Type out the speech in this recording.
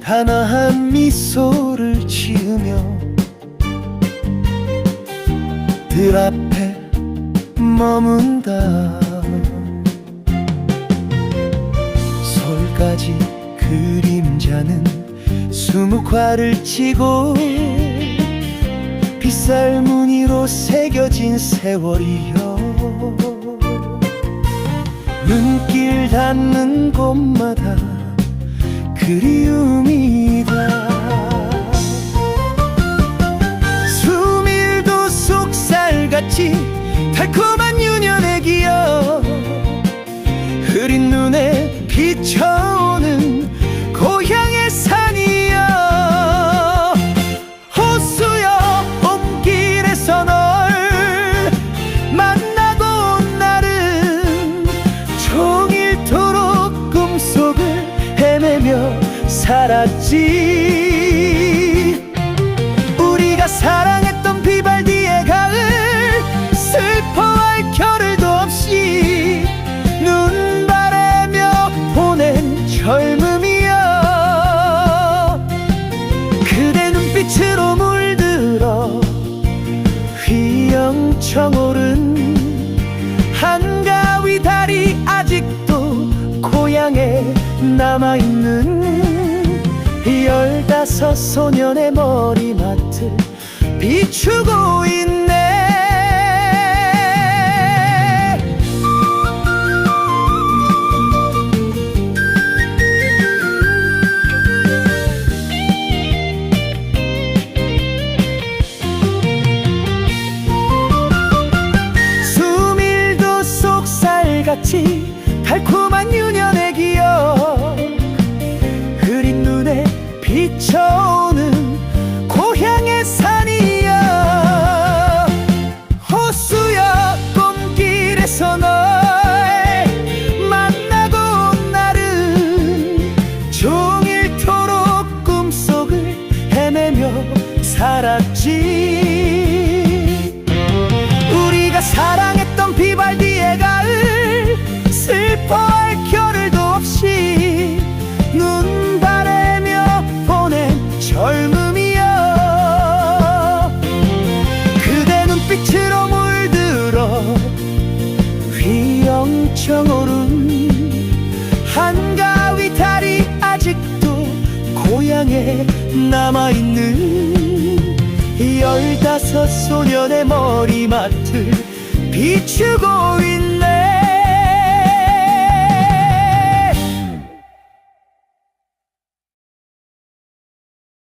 단아한 미소를 지으며 들 앞에 머문다. 솔까지 그림자는 수묵화를 치고 빗살 무늬로 새겨진 세월이여. 눈길 닿는 곳마다 그리움이다. 수밀도 속살같이 달콤한 유년의 기억. 흐린 눈에 비춰 헤매며 살았지. 우리가 사랑했던 비발디의 가을 슬퍼할 겨를도 없이 눈 바래며 보낸 젊음이여. 그대 눈빛으로 물들어 휘영청오 남아있는 열다섯 소년의 머리맡을 비추고 있네. 수밀도 속살같이 비 젊음이여 그대 눈빛으로 물들어 휘영청 오른 한가위 다리 아직도 고향에 남아있는 열다섯 소년의 머리맡을 비추고 있는